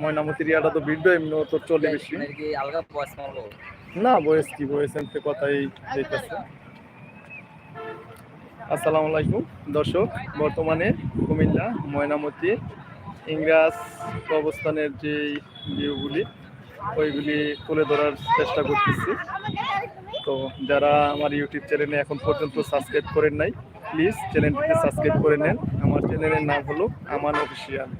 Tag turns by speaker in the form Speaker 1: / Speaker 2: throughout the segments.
Speaker 1: ময়নামতির ইয়াটা তো ভিড় এমনি তো চলে বেশি।
Speaker 2: মারবো
Speaker 1: না বয়স কি বয়স এমনি কথাই দেখতেছে। আসসালামু আলাইকুম দর্শক বর্তমানে কুমিল্লা ময়নামতি ইংরাজ অবস্থানের যে ভিউগুলি ওইগুলি তুলে ধরার চেষ্টা করতেছি। তো যারা আমার ইউটিউব চ্যানেলে এখন পর্যন্ত সাবস্ক্রাইব করেন নাই প্লিজ চ্যানেলটিকে সাবস্ক্রাইব করে নেন। আমার চ্যানেলের নাম হলো আমান অফিসিয়াল।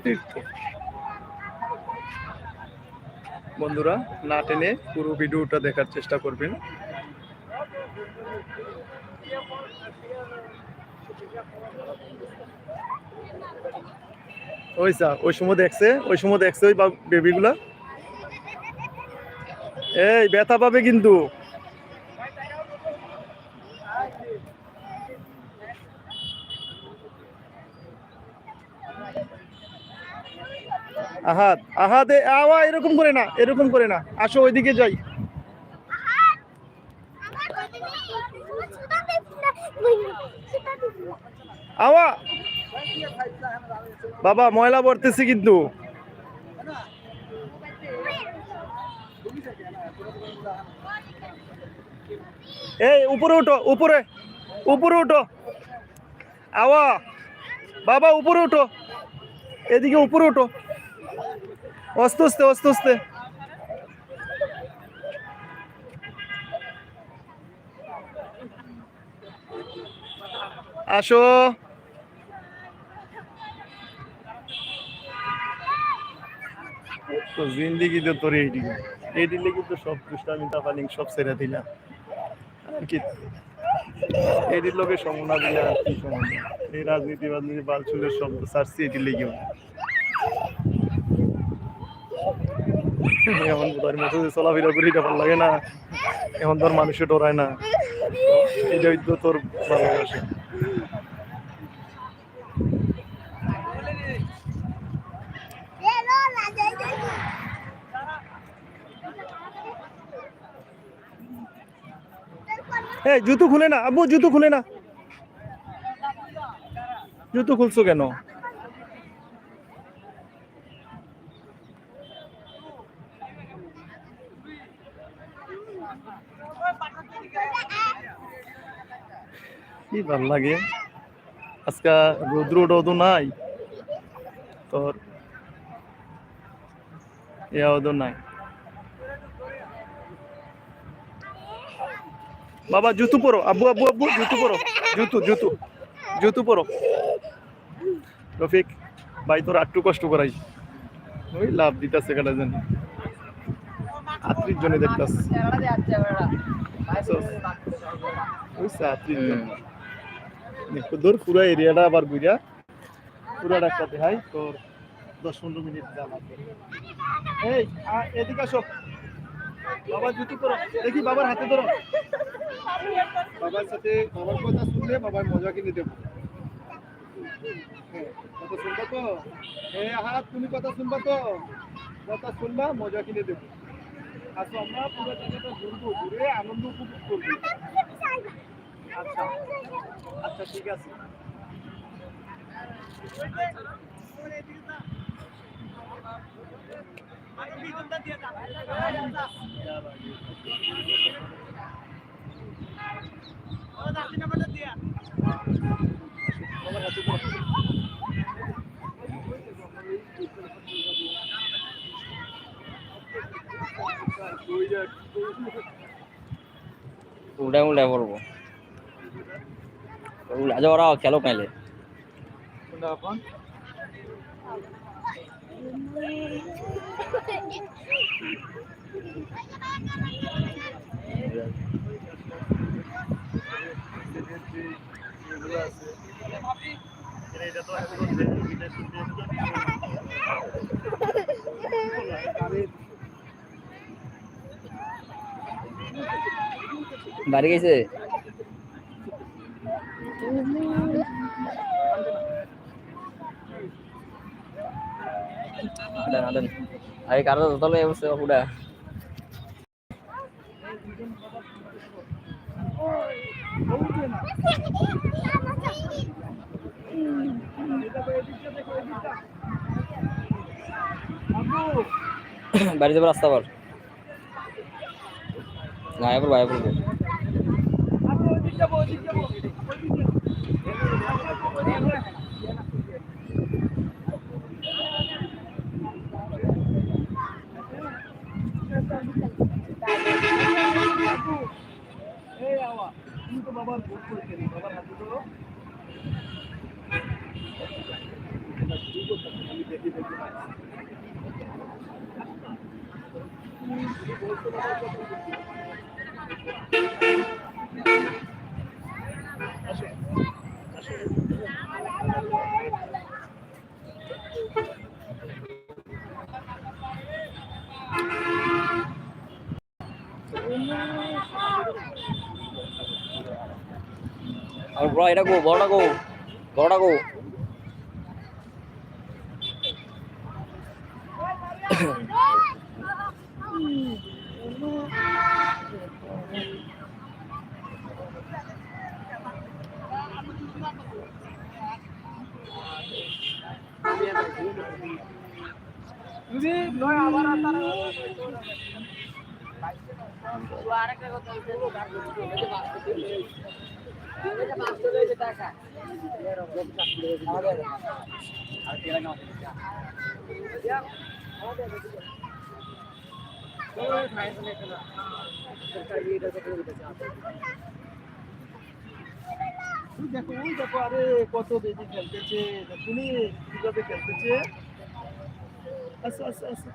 Speaker 1: অস্তিত্ব বন্ধুরা, না টেনে পুরো ভিডিওটা দেখার চেষ্টা করবেন। ওই স্যার, ওই সময় দেখছে, ওই সময় দেখছে ওই বেবিগুলা এই, ব্যথা পাবে কিন্তু। আহাত আহাদে আওয়া এরকম করে না, এরকম করে না। আসো ওইদিকে যাই। আওয়া! বাবা, ময়লা পড়তেছি কিন্তু। এই, উপরে উঠো, উপরে উপরে উঠো। আওয়া! বাবা, উপরে উঠো। এদিকে উপরে উঠো। আস্তে আস্তে আসো। তো জিন্দিগি তো তোর এইটি এইটি লেগে সব দুষ্টামি, তাপালিং সব ছেড়ে দিলাম আর কি? এটির লোকে সমনা দিলে আর কি সমনা? এই রাজনীতি বাজনীতি বালচুলের শব্দ সারছি এটি লেগেও এখন তোর মতো চলাফেরা করি ভালো লাগে না। এখন তোর মানুষে ডরায় না। এটাই তো তোর ভালোবাসে। জুতো খুলে না, আব্বু জুতো খুলে না। জুতো খুলছো কেন? কি ভালো লাগে? আজকা রৌদ্র রোদও নাই। তোর? ইয়াও নাই। বাবা জুতো পরো। আব্বু আব্বু আব্বু জুতো পরো। জুতো জুতো। জুতো পরো। রফিক ভাই তোর আটটু কষ্ট করাই। ওই লাভ দিতেছে কাটা জানি। আত্রিশ জনে দেখতাস বুঝছে আত্রিশ জন দেখো ধর পুরো এরিয়াটা আবার বুঝা পুরাটা একটা দেখাই। তোর দশ পনেরো মিনিট যা লাগবে। এই এদিকে আসো। বাবা জুতো করো দেখি বাবার হাতে ধরো। বাবার সাথে বাবার কথা শুনলে বাবার মজা কিনে দেবো। হ্যাঁ, কথা শুনবা তো? এ হাত তুমি কথা শুনবা তো? কথা শুনবা মজা কিনে দেবো। আসো আমরা পুরো জায়গাটা ঘুরবো ঘুরে আনন্দ উপভোগ করব। আচ্ছা আচ্ছা ঠিক আছে। বাবার
Speaker 2: উল্টা আজ ওরা খেলো পাইলে
Speaker 1: কোনটা আপন? এদের যে ইয়েগুলো আছে, এরা এটা তো এখন যে এটা শুনতে আরে
Speaker 2: বাড়ি গেছে আদেন আদেন আগে কারও তলে করে কেন বাবার হাতে ধরো পড়ব আর বড় এটা গো বড়টা গো বড়টা গো।
Speaker 1: ওই দেখো ওই দেখো আরে কত বেশি খেলতেছে তুমি কীভাবে খেলতেছে আসো আসো আসো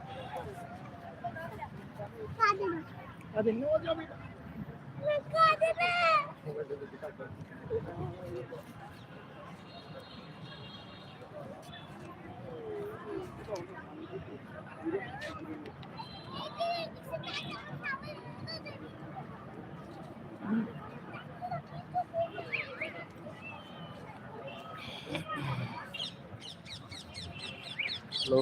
Speaker 1: আরে নেওয়া যাবে না
Speaker 2: হ্যালো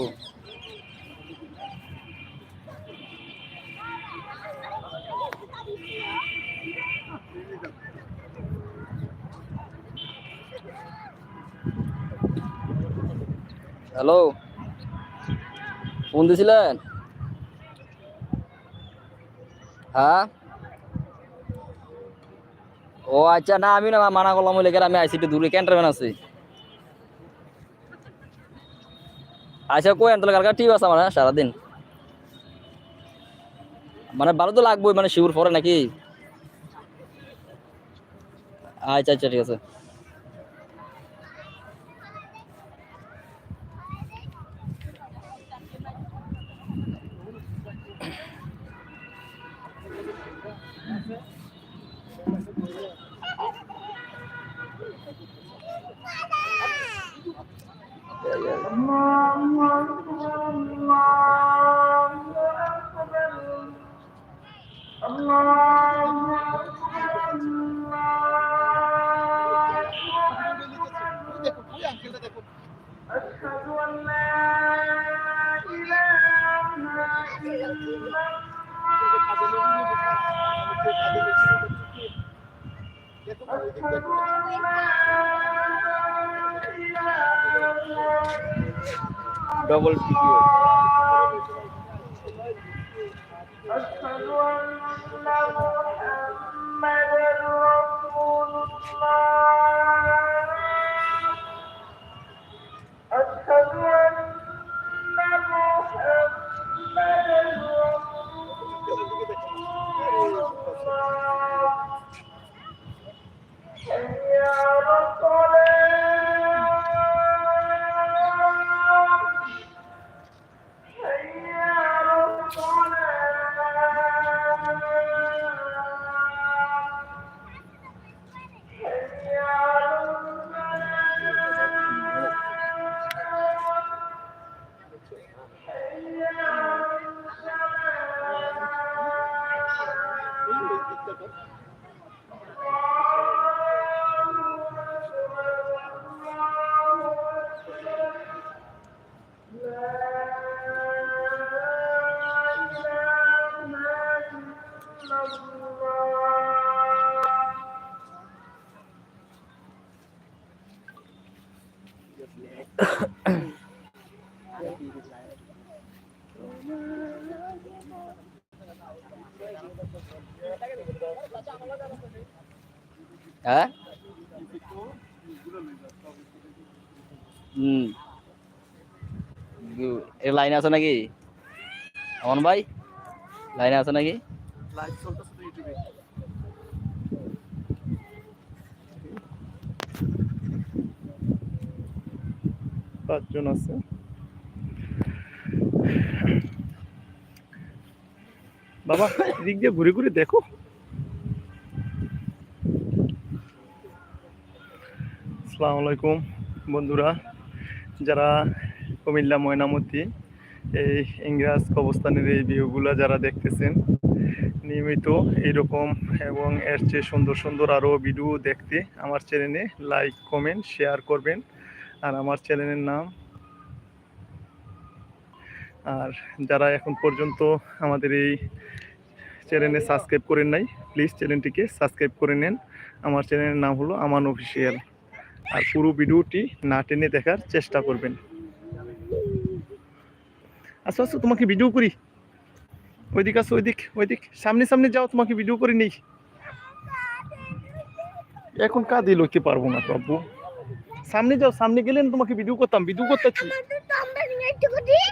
Speaker 2: হ্যালো? ফোন দিছিলেন? হ্যাঁ? ও আচ্ছা না আমি না মানা করলাম ওই লেগে আমি আইসি একটু দূরে ক্যান্টারম্যান আছি? আচ্ছা কই আনতে কালকে ঠিক আছে আমার হ্যাঁ, সারাদিন। মানে ভালো তো লাগবেই মানে শিউর পরে নাকি? আচ্ছা আচ্ছা ঠিক আছে। Double video
Speaker 3: أشهد أن محمدا رسول الله
Speaker 2: Yeah. লাইনে আছে নাকি? আমন ভাই লাইনে আছে নাকি?
Speaker 1: লাইভ চলতেছে ইউটিউবে পাঁচজন আছে। বাবা এদিক দিয়ে ঘুরে ঘুরে দেখো। আসসালামু আলাইকুম বন্ধুরা যারা কুমিল্লা ময়নামতি এই ইংরাজ কবস্থানের এই ভিউগুলা যারা দেখতেছেন, নিয়মিত এইরকম এবং এর চেয়ে সুন্দর সুন্দর আরও ভিডিও দেখতে আমার চ্যানেলে লাইক কমেন্ট শেয়ার করবেন। আর আমার চ্যানেলের নাম আর যারা এখন পর্যন্ত আমাদের এই চ্যানেলে সাবস্ক্রাইব করেন নাই প্লিজ চ্যানেলটিকে সাবস্ক্রাইব করে নেন। আমার চ্যানেলের নাম হলো আমান অফিসিয়াল আর পুরো ভিডিওটি না টেনে দেখার চেষ্টা করবেন। আসো আসো, তোমাকে ভিডিও করি। ওইদিক আসো, ওইদিক ওইদিক। সামনে সামনে যাও, তোমাকে ভিডিও করে নেই। এখন কাঁদে লইতে পারব না তো আব্বু সামনে যাও, সামনে গেলে না তোমাকে ভিডিও করতাম। ভিডিও করতেছি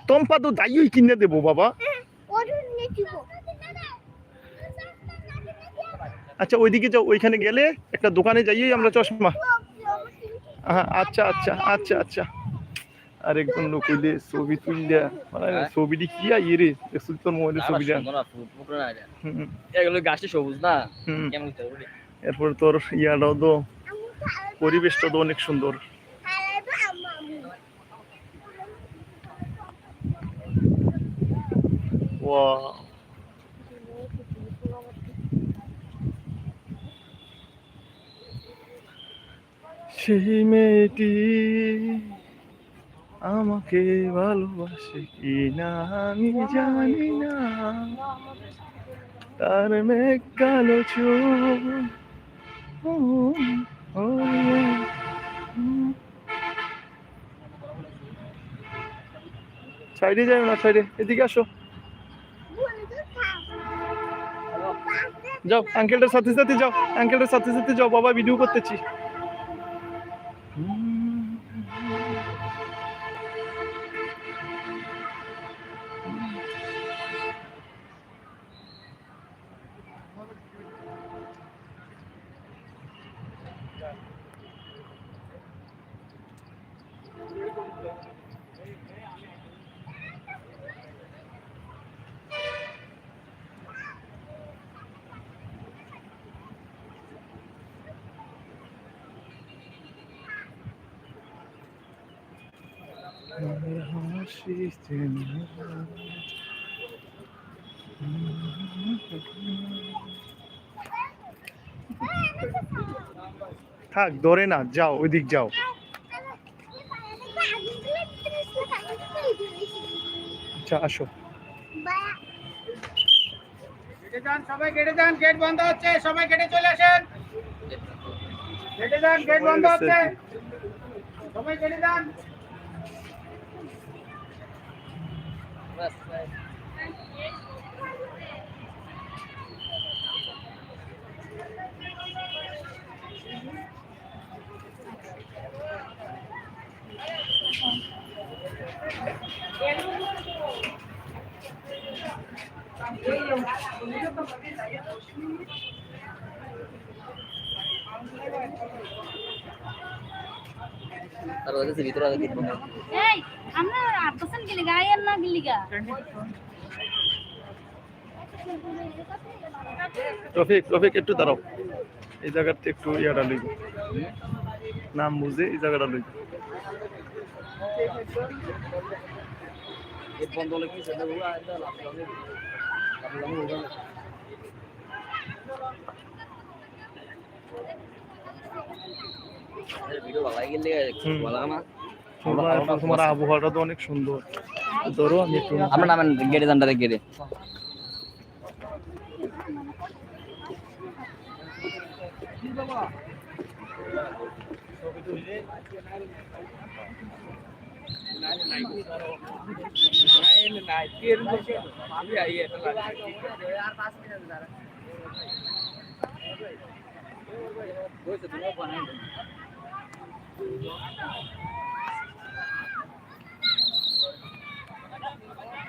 Speaker 1: টম্পা তো যাইই কিনে দেবো, বাবা। আচ্ছা ওইদিকে যাও, ওইখানে গেলে একটা দোকানে যাইই আমরা চশমা। হ্যাঁ আচ্ছা আচ্ছা আচ্ছা আচ্ছা। আর একজন লোক হইলে ছবি তুললে মানে
Speaker 2: হ্যাঁ?
Speaker 1: ছবিটি কি আইয়ে রে? দেখছিস তোর মোবাইলে ছবিটা।
Speaker 2: এগুলো গাছটি সবুজ না?
Speaker 1: এরপর তোর ইয়াটাও তো পরিবেশটা তো অনেক সুন্দর। সেই মেয়েটি আমাকে ভালোবাসে কি না আমি জানি না। তার মেঘ কালো চোখ। সাইডে না, সাইডে। এদিকে আসো। যাও আঙ্কেলটার সাথে সাথে যাও। আঙ্কেলটার সাথে সাথে যাও। বাবা ভিডিও করতেছি। থাক ধরে না যাও ওইদিক যাও আচ্ছা আসো
Speaker 4: সবাই কেটে যান গেট বন্ধ হচ্ছে সবাই কেটে চলে আসেন কেটে যান গেট বন্ধ হচ্ছে সবাই কেটে যান
Speaker 2: बस
Speaker 5: తర్వాత విధురాలు আব্বাসান গেলি গা না গেলি গা
Speaker 1: রফিক রফিক একটু দাঁড়াও। এই জায়গাতে একটু ইয়াটা লইব নাম বুঝে এই জায়গাটা লইব
Speaker 2: কি ভিডিও ভালো গেলে
Speaker 1: হুম।
Speaker 2: না?
Speaker 1: তোমার আবহাওয়াটা তো অনেক সুন্দর। ধরো আমি একটু
Speaker 2: আমরা নামেন গেটে যান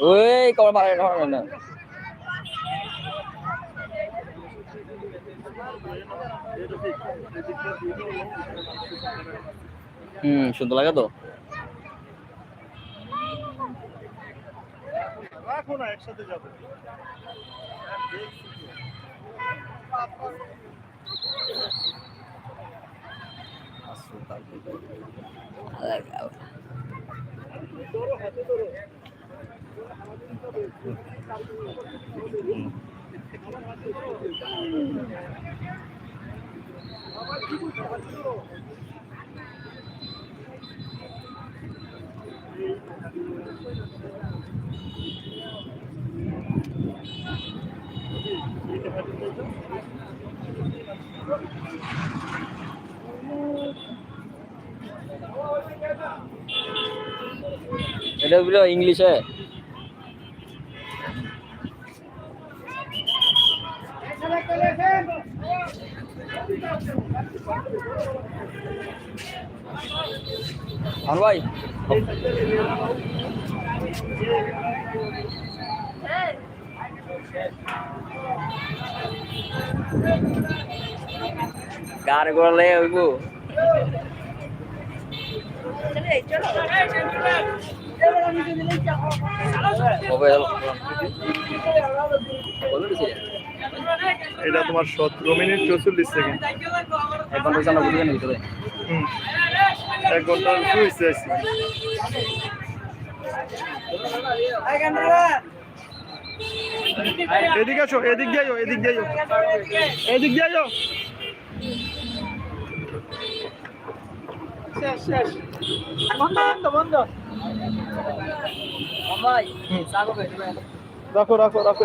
Speaker 2: ওই কবার মারে না না হুম সুন্দর লাগে তো।
Speaker 1: রাখো না একসাথে যাব।
Speaker 2: এটা বলো ইংলিশে। আমার ভাই। গান করলে হইব।
Speaker 1: এটা তোমার সতেরো মিনিট চৌচল্লিশ সেকেন্ড।
Speaker 2: এখন জানা বুঝে নিতে হবে
Speaker 1: হুম। এক ঘণ্টা শুয়েছে আছি। এদিকে আসো এদিক যাইও এদিক যাইও এদিক যাইও
Speaker 2: ভাই।
Speaker 1: রাখো রাখো রাখো।